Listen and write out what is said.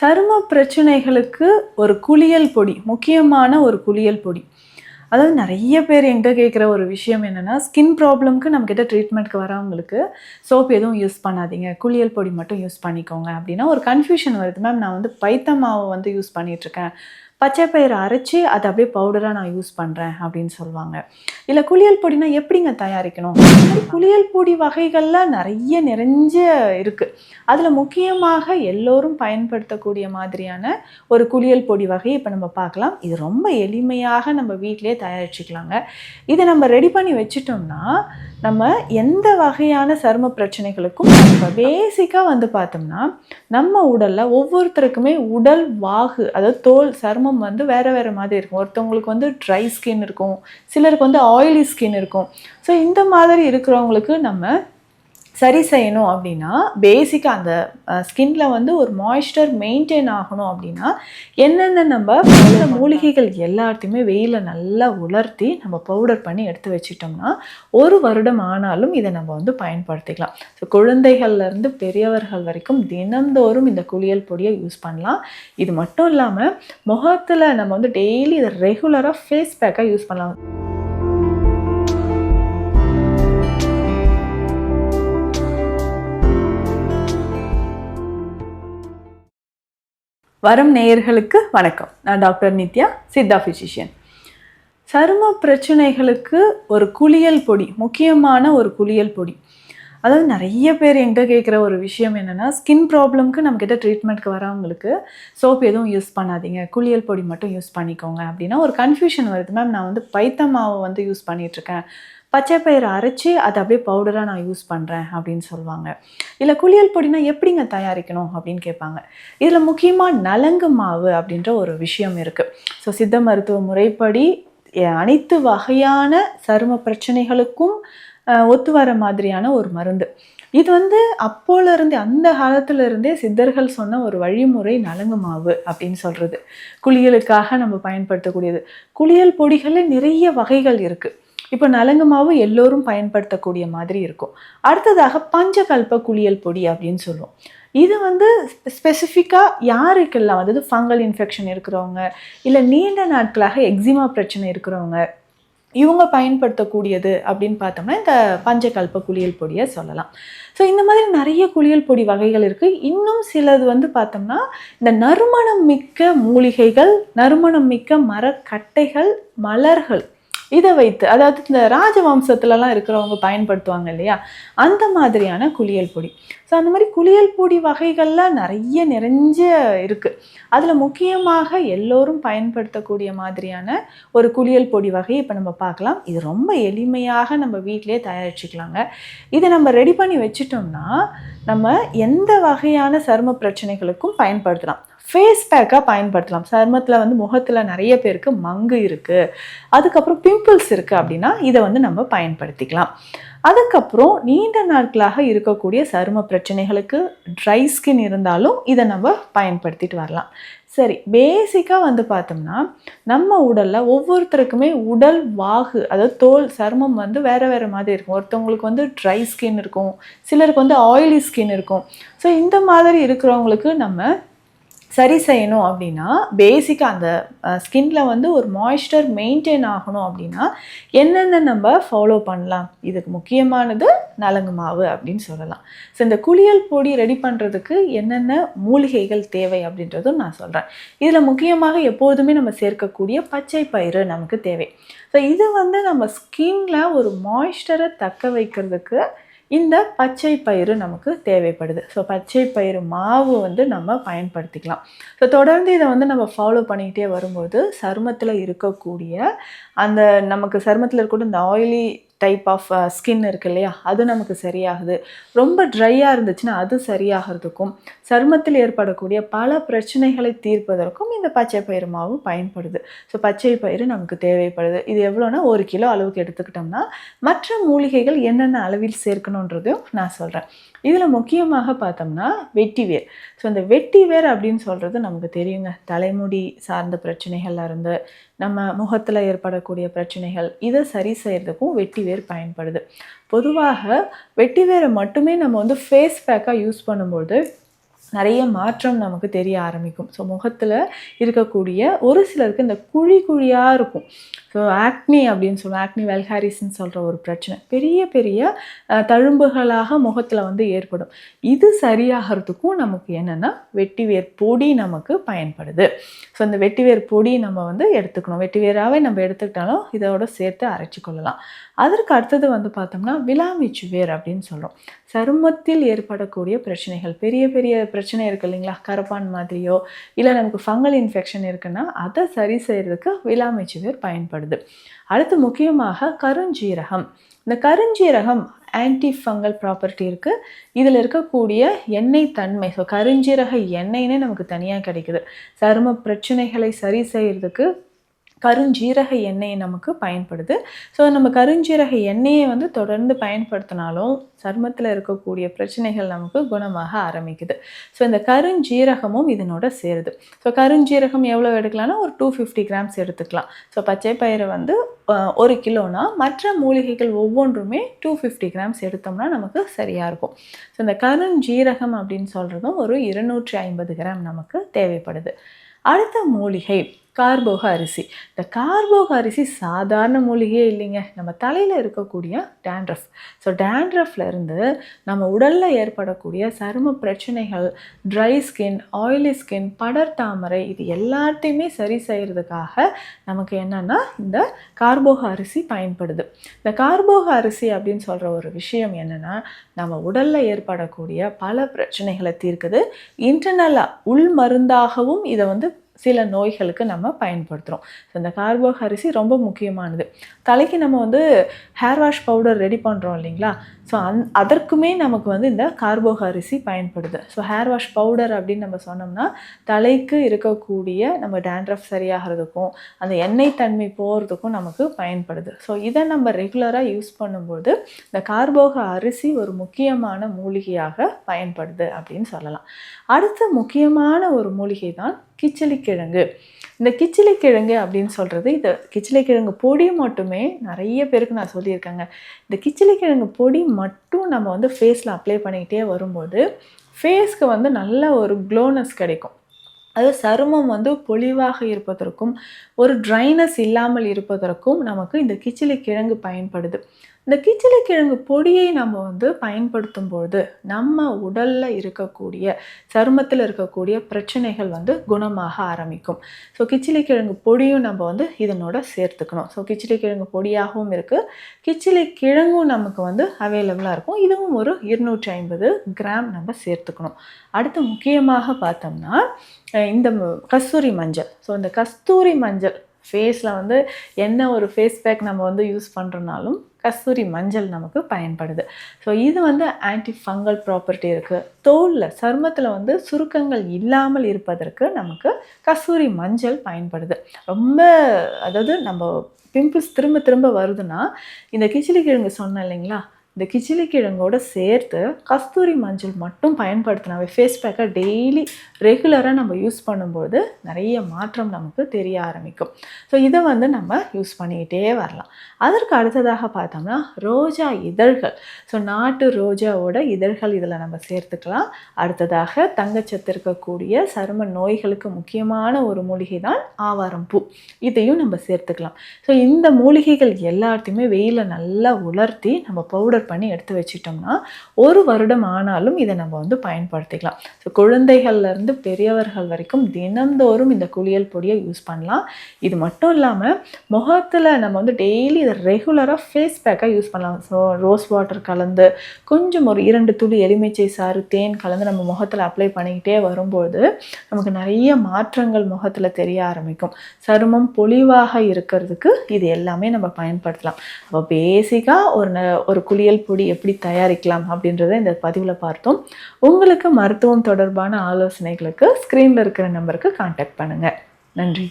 சரும பிரச்சனைகளுக்கு ஒரு குளியல் பொடி முக்கியமான ஒரு குளியல் பொடி. அதாவது நிறைய பேர் எங்கே கேட்குற ஒரு விஷயம் என்னென்னா ஸ்கின் ப்ராப்ளம்க்கு நம்மக்கிட்ட ட்ரீட்மெண்ட்க்கு வரவங்களுக்கு சோப் எதுவும் யூஸ் பண்ணாதீங்க. குளியல் பொடி மட்டும் யூஸ் பண்ணிக்கோங்க அப்படின்னா ஒரு கன்ஃபியூஷன் வருது. மேம் நான் வந்து பைத்த மாவை வந்து யூஸ் பண்ணிகிட்ருக்கேன் பச்சை பயிறு அரைச்சி அதை அப்படியே பவுடராக நான் யூஸ் பண்ணுறேன் அப்படின்னு சொல்லுவாங்க. இல்லை குளியல் பொடினா எப்படிங்க தயாரிக்கணும்? குளியல் பொடி வகைகள்லாம் நிறைய நிறைஞ்ச இருக்குது அதில் முக்கியமாக எல்லோரும் பயன்படுத்தக்கூடிய மாதிரியான ஒரு குளியல் பொடி வகை இப்போ நம்ம பார்க்கலாம். இது ரொம்ப எளிமையாக நம்ம வீட்டிலே தயாரிச்சுக்கலாங்க. இதை நம்ம ரெடி பண்ணி வச்சிட்டோம்னா நம்ம எந்த வகையான சரும பிரச்சனைகளுக்கும் இப்போ பேசிக்காக வந்து பார்த்தோம்னா நம்ம உடலில் ஒவ்வொருத்தருக்குமே உடல் வாகு அதாவது தோல் சருமம் வந்து வேறு வேறு மாதிரி இருக்கும். ஒருத்தவங்களுக்கு வந்து ட்ரை ஸ்கின் இருக்கும். சிலருக்கு வந்து ஆயிலி ஸ்கின் இருக்கும். ஸோ இந்த மாதிரி இருக்கிறவங்களுக்கு நம்ம சரி செய்யணும் அப்படின்னா பேசிக்காக அந்த ஸ்கின்ல வந்து ஒரு மாய்ஸ்சர் மெயின்டைன் ஆகணும் அப்படின்னா என்னென்ன நம்ம இந்த மூலிகைகள் எல்லாத்தையுமே வெயிலில் நல்லா உலர்த்தி நம்ம பவுடர் பண்ணி எடுத்து வச்சிட்டோம்னா ஒரு வருடம் ஆனாலும் இதை நம்ம வந்து பயன்படுத்திக்கலாம். ஸோ குழந்தைகள்லேருந்து பெரியவர்கள் வரைக்கும் தினந்தோறும் இந்த குளியல் பொடியை யூஸ் பண்ணலாம். இது மட்டும் இல்லாமல் முகத்தில் நம்ம வந்து டெய்லி இதை ரெகுலராக ஃபேஸ் பேக்காக யூஸ் பண்ணலாம். வரும் நேயர்களுக்கு வணக்கம். நான் டாக்டர் நித்யா சித்தா ஃபிசிஷியன் சரும பிரச்சனைகளுக்கு ஒரு குளியல் பொடி முக்கியமான ஒரு குளியல் பொடி. அதாவது நிறைய பேர் எங்கே கேட்குற ஒரு விஷயம் என்னென்னா ஸ்கின் ப்ராப்ளம்க்கு நம்மக்கிட்ட ட்ரீட்மெண்ட்க்கு வரவங்களுக்கு சோப் எதுவும் யூஸ் பண்ணாதீங்க. குளியல் பொடி மட்டும் யூஸ் பண்ணிக்கோங்க அப்படின்னா ஒரு கன்ஃபியூஷன் வருது. மேம் நான் வந்து பைத்த மாவை வந்து யூஸ் பண்ணிகிட்ருக்கேன் பச்சை பயிறு அரைச்சி அதை அப்படியே பவுடராக நான் யூஸ் பண்ணுறேன் அப்படின்னு சொல்லுவாங்க. இல்லை குளியல் பொடினா எப்படிங்க தயாரிக்கணும் அப்படின்னு கேட்பாங்க. இதில் முக்கியமாக நலங்கு மாவு அப்படின்ற ஒரு விஷயம் இருக்குது ஸோ சித்த மருத்துவ முறைப்படி அனைத்து வகையான சரும பிரச்சனைகளுக்கும் ஒத்து வர மாதிரியான ஒரு மருந்து. இது வந்து அப்போலேருந்தே அந்த காலத்துல இருந்தே சித்தர்கள் சொன்ன ஒரு வழிமுறை நலங்கு மாவு அப்படின்னு சொல்கிறது குளியலுக்காக நம்ம பயன்படுத்தக்கூடியது. குளியல் பொடிகளில் நிறைய வகைகள் இருக்குது இப்போ நலங்கு மாவு எல்லோரும் பயன்படுத்தக்கூடிய மாதிரி இருக்கும். அடுத்ததாக பஞ்சகல்ப குளியல் பொடி அப்படின்னு சொல்லுவோம். இது வந்து ஸ்பெசிஃபிக்காக யாருக்கெல்லாம்? அதாவது ஃபங்கல் இன்ஃபெக்ஷன் இருக்கிறவங்க இல்லை நீண்ட நாட்களாக எக்ஸிமா பிரச்சனை இருக்கிறவங்க இவங்க பயன்படுத்தக்கூடியது அப்படின்னு பார்த்தோம்னா இந்த பஞ்சகல்ப குளியல் பொடியை சொல்லலாம். ஸோ இந்த மாதிரி நிறைய குளியல் பொடி வகைகள் இருக்குது இன்னும் சிலது வந்து பார்த்தோம்னா இந்த நறுமணம் மிக்க மூலிகைகள் நறுமணம் மிக்க மரக்கட்டைகள் மலர்கள் இதை வைத்து அதாவது இந்த ராஜவம்சத்துலலாம் இருக்கிறவங்க பயன்படுத்துவாங்க இல்லையா? அந்த மாதிரியான குளியல் பொடி. ஸோ அந்த மாதிரி குளியல் பொடி வகைகள்லாம் நிறைய நிறைஞ்ச இருக்குது அதில் முக்கியமாக எல்லோரும் பயன்படுத்தக்கூடிய மாதிரியான ஒரு குளியல் பொடி வகையை இப்போ நம்ம பார்க்கலாம். இது ரொம்ப எளிமையாக நம்ம வீட்டிலேயே தயாரிச்சுக்கலாங்க. இதை நம்ம ரெடி பண்ணி வச்சுட்டோம்னா நம்ம எந்த வகையான சரும பிரச்சனைகளுக்கும் பயன்படுத்தலாம். ஃபேஸ் பேக்காக பயன்படுத்தலாம். சருமத்தில் வந்து முகத்தில் நிறைய பேருக்கு மங்கு இருக்குது அதுக்கப்புறம் பிம்பிள்ஸ் இருக்குது அப்படின்னா இதை வந்து நம்ம பயன்படுத்திக்கலாம். அதுக்கப்புறம் நீண்ட நாட்களாக இருக்கக்கூடிய சரும பிரச்சனைகளுக்கு ட்ரை ஸ்கின் இருந்தாலும் இதை நம்ம பயன்படுத்திட்டு வரலாம். சரி பேசிக்காக வந்து பார்த்தோம்னா நம்ம உடலில் ஒவ்வொருத்தருக்குமே உடல் வாகு அதாவது தோல் சருமம் வந்து வேறு வேறு மாதிரி இருக்கும். ஒருத்தவங்களுக்கு வந்து ட்ரை ஸ்கின் இருக்கும். சிலருக்கு வந்து ஆயிலி ஸ்கின் இருக்கும். ஸோ இந்த மாதிரி இருக்கிறவங்களுக்கு நம்ம சரி செய்யணும் அப்படின்னா பேசிக்காக அந்த ஸ்கின்ல வந்து ஒரு மாய்ஸ்சர் மெயின்டைன் ஆகணும் அப்படின்னா என்னென்ன நம்ம ஃபாலோ பண்ணலாம்? இதுக்கு முக்கியமானது நலங்கு மாவு அப்படின்னு சொல்லலாம். ஸோ இந்த குளியல் பொடி ரெடி பண்ணுறதுக்கு என்னென்ன மூலிகைகள் தேவை அப்படின்றதும் நான் சொல்கிறேன் இதில் முக்கியமாக எப்போதுமே நம்ம சேர்க்கக்கூடிய பச்சை பயிறு நமக்கு தேவை. ஸோ இது வந்து நம்ம ஸ்கின்ல ஒரு மாய்ஸ்சரை தக்க வைக்கிறதுக்கு இந்த பச்சை பயிறு நமக்கு தேவைப்படுது. ஸோ பச்சை பயிறு மாவு வந்து நம்ம பயன்படுத்திக்கலாம். ஸோ தொடர்ந்து இதை வந்து நம்ம ஃபாலோ பண்ணிக்கிட்டே வரும்போது சருமத்தில் இருக்கக்கூடிய அந்த நமக்கு சருமத்தில் இருக்கக்கூடிய இந்த ஆயிலி டைப் ஆஃப் ஸ்கின் இருக்கு இல்லையா? அது நமக்கு சரியாகுது. ரொம்ப ட்ரையாக இருந்துச்சுன்னா அது சரியாகிறதுக்கும் சருமத்தில் ஏற்படக்கூடிய பல பிரச்சனைகளை தீர்ப்பதற்கும் இந்த பச்சை பயிறு மாவு பயன்படுது. ஸோ பச்சை பயிறு நமக்கு தேவைப்படுது. இது எவ்வளோனா ஒரு கிலோ அளவுக்கு எடுத்துக்கிட்டோம்னா மற்ற மூலிகைகள் என்னென்ன அளவில் சேர்க்கணுன்றதையும் நான் சொல்கிறேன் இதில் முக்கியமாக பார்த்தோம்னா வெட்டிவேர். ஸோ இந்த வெட்டிவேர் அப்படின்னு சொல்கிறது நமக்கு தெரியுங்க. தலைமுடி சார்ந்த பிரச்சனைகள்ல இருந்து நம்ம முகத்தில் ஏற்படக்கூடிய பிரச்சனைகள் இதை சரி செய்கிறதுக்கும் வெட்டிவேர் பயன்படுது. பொதுவாக வெட்டிவேரை மட்டுமே நம்ம வந்து ஃபேஸ் பேக்காக யூஸ் பண்ணும்போது நிறைய மாற்றம் நமக்கு தெரிய ஆரம்பிக்கும். ஸோ முகத்தில் இருக்கக்கூடிய ஒரு சிலருக்கு இந்த குழி குழியாக இருக்கும். ஸோ ஆக்னி அப்படின்னு சொல்லுவோம். ஆக்னி வெல்ஹாரிஸ்ன்னு சொல்கிற ஒரு பிரச்சனை. பெரிய பெரிய தழும்புகளாக முகத்தில் வந்து ஏற்படும். இது சரியாகிறதுக்கும் நமக்கு என்னென்னா வெட்டிவேர் பொடி நமக்கு பயன்படுது. ஸோ இந்த வெட்டிவேர் பொடி நம்ம வந்து எடுத்துக்கணும். வெட்டிவேராகவே நம்ம எடுத்துக்கிட்டாலும் இதோட சேர்த்து அரைச்சி கொள்ளலாம். அதற்கு அடுத்தது வந்து பார்த்தோம்னா விலாமிச்சு வேர் அப்படின்னு சொல்கிறோம் சருமத்தில் ஏற்படக்கூடிய பிரச்சனைகள். பெரிய பெரிய பிரச்சனை இருக்கு இல்லைங்களா? கரப்பான் மாதிரியோ இல்லை நமக்கு ஃபங்கல் இன்ஃபெக்ஷன் இருக்குன்னா அதை சரி செய்கிறதுக்கு விலாமிச்சு வேர் பயன்படுது. அடுத்து முக்கியமாக கருஞ்சீரகம். இந்த கருஞ்சீரகம் ஆன்டி ஃபங்கல் ப்ராப்பர்ட்டி இருக்குது இதில் இருக்கக்கூடிய எண்ணெய் தன்மை ஸோ கருஞ்சீரக எண்ணெய்னே நமக்கு தனியாக கிடைக்குது. சரும பிரச்சனைகளை சரி செய்கிறதுக்கு கருஞ்சீரக எண்ணெய் நமக்கு பயன்படுது. ஸோ நம்ம கருஞ்சீரக எண்ணெயை வந்து தொடர்ந்து பயன்படுத்தினாலும் சருமத்தில் இருக்கக்கூடிய பிரச்சனைகள் நமக்கு குணமாக ஆரம்பிக்குது. ஸோ இந்த கருஞ்சீரகமும் இதனோட சேருது. ஸோ கருஞ்சீரகம் எவ்வளோ எடுக்கலாம்னா ஒரு டூ ஃபிஃப்டி கிராம்ஸ் எடுத்துக்கலாம். ஸோ பச்சை பயிறு வந்து ஒரு கிலோனா மற்ற மூலிகைகள் ஒவ்வொன்றுமே டூ ஃபிஃப்டி கிராம்ஸ் எடுத்தோம்னா நமக்கு சரியாக இருக்கும். ஸோ இந்த கருஞ்சீரகம் அப்படின்னு சொல்கிறதும் ஒரு இருநூற்றி ஐம்பது கிராம் நமக்கு தேவைப்படுது. அடுத்த மூலிகை கார்போக அரிசி. இந்த கார்போக அரிசி சாதாரண மூலிகையே இல்லைங்க. நம்ம தலையில் இருக்கக்கூடிய டேண்ட்ரஃப் ஸோ டேண்ட்ரஃப்லேருந்து நம்ம உடலில் ஏற்படக்கூடிய சரும பிரச்சனைகள் ட்ரை ஸ்கின் ஆயிலி ஸ்கின் படர் தாமரை இது எல்லாத்தையுமே சரி செய்கிறதுக்காக நமக்கு என்னென்னா இந்த கார்போக அரிசி பயன்படுது. இந்த கார்போக அரிசி அப்படின்னு சொல்கிற ஒரு விஷயம் என்னென்னா நம்ம உடலில் ஏற்படக்கூடிய பல பிரச்சனைகளை தீர்க்குது. இன்டர்னலாக உள் மருந்தாகவும் இதை வந்து சில நோய்களுக்கு நம்ம பயன்படுத்துகிறோம் ஸோ இந்த கார்போக அரிசி ரொம்ப முக்கியமானது. தலைக்கு நம்ம வந்து ஹேர் வாஷ் பவுடர் ரெடி பண்ணுறோம் இல்லைங்களா? ஸோ அந் அதற்குமே நமக்கு வந்து இந்த கார்போக அரிசி பயன்படுது. ஸோ ஹேர் வாஷ் பவுடர் அப்படின்னு நம்ம சொன்னோம்னா தலைக்கு இருக்கக்கூடிய நம்ம டேண்ட்ரஃப் சரியாகிறதுக்கும் அந்த எண்ணெய் தன்மை போகிறதுக்கும் நமக்கு பயன்படுது. ஸோ இதை நம்ம ரெகுலராக யூஸ் பண்ணும்போது இந்த கார்போக அரிசி ஒரு முக்கியமான மூலிகையாக பயன்படுது அப்படின்னு சொல்லலாம். அடுத்த முக்கியமான ஒரு மூலிகை தான் கிச்சிலிக்கிழங்கு. இந்த கிச்சிலிக்கிழங்கு அப்படின்னு சொல்கிறது இது கிச்சிலிக்கிழங்கு பொடி மட்டுமே நிறைய பேருக்கு நான் சொல்லியிருக்கேங்க. இந்த கிச்சிலிக்கிழங்கு பொடி மட்டும் நம்ம வந்து ஃபேஸில் அப்ளை பண்ணிக்கிட்டே வரும்போது ஃபேஸ்க்கு வந்து நல்ல ஒரு க்ளோனஸ் கிடைக்கும். அது சருமம் வந்து பொலிவாக இருப்பதற்கும் ஒரு ட்ரைனஸ் இல்லாமல் இருப்பதற்கும் நமக்கு இந்த கிச்சிலி கிழங்கு பயன்படுது. இந்த கிச்சிலி கிழங்கு பொடியை நம்ம வந்து பயன்படுத்தும் பொழுது நம்ம உடலில் இருக்கக்கூடிய சருமத்தில் இருக்கக்கூடிய பிரச்சனைகள் வந்து குணமாக ஆரம்பிக்கும். ஸோ கிச்சிலி கிழங்கு பொடியும் நம்ம வந்து இதனோட சேர்த்துக்கணும். ஸோ கிச்சிலி கிழங்கு பொடியாகவும் இருக்குது கிச்சிலி கிழங்கும் நமக்கு வந்து அவைலபிளாக இருக்கும். இதுவும் ஒரு இருநூற்றி ஐம்பது கிராம் நம்ம சேர்த்துக்கணும். அடுத்து முக்கியமாக பார்த்தோம்னா இந்த கஸ்தூரி மஞ்சள். ஸோ இந்த கஸ்தூரி மஞ்சள் ஃபேஸில் வந்து என்ன ஒரு ஃபேஸ் பேக் நம்ம வந்து யூஸ் பண்ணுறனாலும் கஸ்தூரி மஞ்சள் நமக்கு பயன்படுது. ஸோ இது வந்து ஆன்டி ஃபங்கல் ப்ராப்பர்ட்டி இருக்குது தோலில் சருமத்தில் வந்து சுருக்கங்கள் இல்லாமல் இருப்பதற்கு நமக்கு கஸ்தூரி மஞ்சள் பயன்படுது. ரொம்ப அதாவது நம்ம பிம்பிள்ஸ் திரும்ப திரும்ப வருதுன்னா இந்த கிச்சிலி கிழங்கு சொன்னேன் இல்லைங்களா? இந்த கிச்சிலி கிழங்கோடு சேர்த்து கஸ்தூரி மஞ்சள் மட்டும் பயன்படுத்தினாவே ஃபேஸ் பேக்கை டெய்லி ரெகுலராக நம்ம யூஸ் பண்ணும்போது நிறைய மாற்றம் நமக்கு தெரிய ஆரம்பிக்கும். ஸோ இதை வந்து நம்ம யூஸ் பண்ணிக்கிட்டே வரலாம். அதற்கு அடுத்ததாக பார்த்தோம்னா ரோஜா இதழ்கள். ஸோ நாட்டு ரோஜாவோட இதழ்கள் இதில் நம்ம சேர்த்துக்கலாம். அடுத்ததாக தங்கச்சத்து இருக்கக்கூடிய சரும நோய்களுக்கு முக்கியமான ஒரு மூலிகை தான் ஆவாரம் பூ இதையும் நம்ம சேர்த்துக்கலாம். ஸோ இந்த மூலிகைகள் எல்லாத்தையுமே வெயிலில் நல்லா உலர்த்தி நம்ம பவுடர் பண்ணி எடுத்து வச்சிட்டோம்னா ஒரு வருடம் ஆனாலும் இதை நம்ம வந்து பயன்படுத்திக்கலாம். ஸோ குழந்தைகள்ல இருந்து பெரியவர்கள் வரைக்கும் தினந்தோறும் இந்த குளியல் பொடியை யூஸ் பண்ணலாம். இது மட்டும் இல்லாமல் முகத்தில் நம்ம வந்து டெய்லி இதை ரெகுலராக ஃபேஸ் பேக்காக யூஸ் பண்ணலாம். ஸோ ரோஸ் வாட்டர் கலந்து கொஞ்சம் ஒரு இரண்டு துளி எலுமிச்சை சாறு தேன் கலந்து நம்ம முகத்தில் அப்ளை பண்ணிக்கிட்டே வரும்போது நமக்கு நிறைய மாற்றங்கள் முகத்தில் தெரிய ஆரம்பிக்கும். சருமம் பொலிவாக இருக்கிறதுக்கு இது எல்லாமே நம்ம பயன்படுத்தலாம். அப்போ பேசிக்காக ஒரு ஒரு குளியல் பொடி எப்படி தயாரிக்கலாம் அப்படின்றத இந்த பதிவில் பார்த்தோம். உங்களுக்கு மருத்துவம் தொடர்பான ஆலோசனைகளுக்கு ஸ்க்ரீனில் இருக்கிற நம்பருக்கு காண்டாக்ட் பண்ணுங்கள் நன்றி.